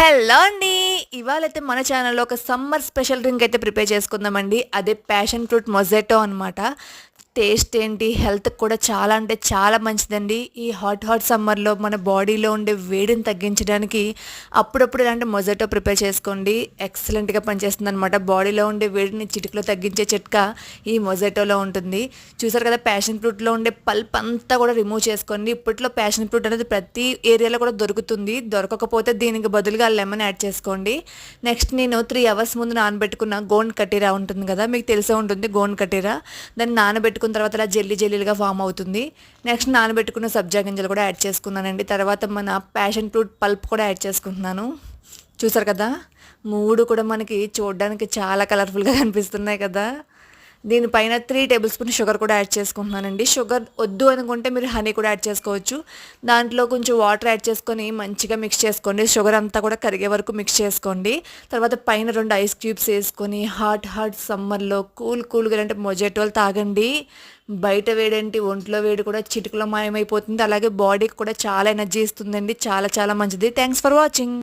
Hello అండి. ఇవాళ అయితే మన ఛానల్లో ఒక సమ్మర్ స్పెషల్ డ్రింక్ అయితే ప్రిపేర్ చేసుకుందామండి. అదే ప్యాషన్ ఫ్రూట్ మొజెటో అనమాట టేస్ట్ ఏంటి హెల్త్ కూడా చాలా అంటే చాలా మంచిదండి. ఈ హాట్ హాట్ సమ్మర్లో మన బాడీలో ఉండే వేడిని తగ్గించడానికి అప్పుడప్పుడు ఇలాంటి మొజాటో ప్రిపేర్ చేసుకోండి. ఎక్సలెంట్గా పనిచేస్తుంది అనమాట బాడీలో ఉండే వేడిని చిటికలో తగ్గించే చిట్కా ఈ మొజెటోలో ఉంటుంది. చూసారు కదా ప్యాషన్ ఫ్రూట్లో ఉండే పల్ప్ అంతా కూడా రిమూవ్ చేసుకోండి. ఇప్పట్లో ప్యాషన్ ఫ్రూట్ అనేది ప్రతి ఏరియాలో కూడా దొరుకుతుంది. దొరకకపోతే దీనికి బదులుగా లెమన్ యాడ్ చేసుకోండి. నెక్స్ట్ నేను త్రీ అవర్స్ ముందు నానబెట్టుకున్న గోండ్ కటీరా ఉంటుంది కదా మీకు తెలిసే ఉంటుంది గోండ్ కటీరా. దాన్ని పెట్టుకున్న తర్వాత అలా జెల్లీ జెల్లీలుగా ఫామ్ అవుతుంది. నెక్స్ట్ నానబెట్టుకున్న సబ్జా గింజలు కూడా యాడ్ చేసుకున్నానండి. తర్వాత మన ప్యాషన్ ఫ్రూట్ పల్ప్ కూడా యాడ్ చేసుకుంటున్నాను. చూసారు కదా? మూడు కూడా మనకి చూడడానికి చాలా కలర్ఫుల్గా కనిపిస్తున్నాయి కదా? దీనిపైన త్రీ టేబుల్ స్పూన్ షుగర్ కూడా యాడ్ చేసుకుంటున్నానండి. షుగర్ వద్దు అనుకుంటే మీరు హనీ కూడా యాడ్ చేసుకోవచ్చు. దాంట్లో కొంచెం వాటర్ యాడ్ చేసుకొని మంచిగా మిక్స్ చేసుకోండి. షుగర్ అంతా కూడా కరిగే వరకు మిక్స్ చేసుకోండి. తర్వాత పైన రెండు ఐస్ క్యూబ్స్ వేసుకొని హాట్ హాట్ సమ్మర్లో కూల్ కూల్గా అంటే మొజెటోలు తాగండి. బయట వేడేంటి? ఒంట్లో వేడి కూడా చిటికలో మాయమైపోతుంది. అలాగే బాడీకి కూడా చాలా ఎనర్జీ ఇస్తుందండి. చాలా చాలా మంచిది. Thanks for watching